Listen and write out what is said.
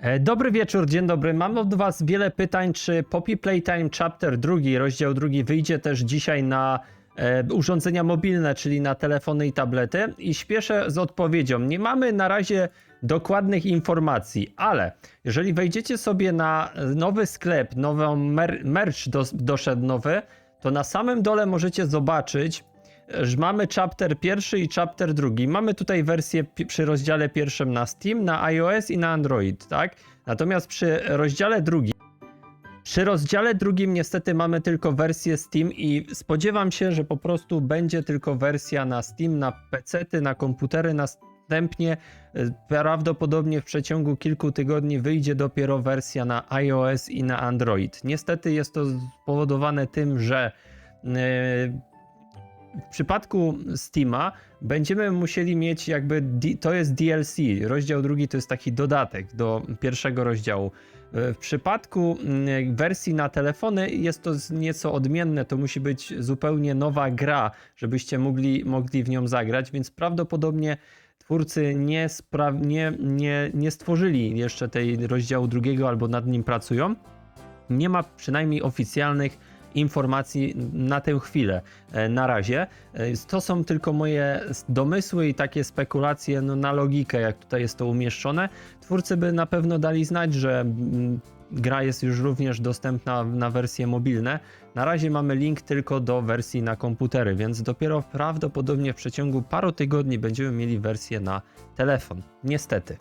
E, Dobry wieczór, dzień dobry. Mam od Was wiele pytań, czy Poppy Playtime Chapter 2, rozdział drugi wyjdzie też dzisiaj na e, urządzenia mobilne, czyli na telefony i tablety i śpieszę z odpowiedzią. Nie mamy na razie dokładnych informacji, ale jeżeli wejdziecie sobie na nowy sklep, nowy mer merch dos doszedł nowy, to na samym dole możecie zobaczyć, mamy chapter pierwszy i chapter drugi. Mamy tutaj wersję przy rozdziale pierwszym na Steam, na iOS i na Android, tak? Natomiast przy rozdziale drugim przy rozdziale drugim niestety mamy tylko wersję Steam i spodziewam się, że po prostu będzie tylko wersja na Steam, na PC-ty, na komputery. Następnie e, prawdopodobnie w przeciągu kilku tygodni wyjdzie dopiero wersja na iOS i na Android. Niestety jest to spowodowane tym, że e, w przypadku Steama będziemy musieli mieć jakby, to jest DLC, rozdział drugi to jest taki dodatek do pierwszego rozdziału. E, W przypadku mm, wersji na telefony jest to nieco odmienne, to musi być zupełnie nowa gra, żebyście mogli, mogli w nią zagrać, więc prawdopodobnie twórcy nie, nie, nie, nie stworzyli jeszcze tej rozdziału drugiego albo nad nim pracują. Nie ma przynajmniej oficjalnych informacji na tę chwilę, e, na razie. E, To są tylko moje domysły i takie spekulacje no, na logikę, jak tutaj jest to umieszczone. Twórcy by na pewno dali znać, że gra jest już również dostępna na wersje mobilne. Na razie mamy link tylko do wersji na komputery, więc dopiero prawdopodobnie w przeciągu paru tygodni będziemy mieli wersję na telefon. Niestety.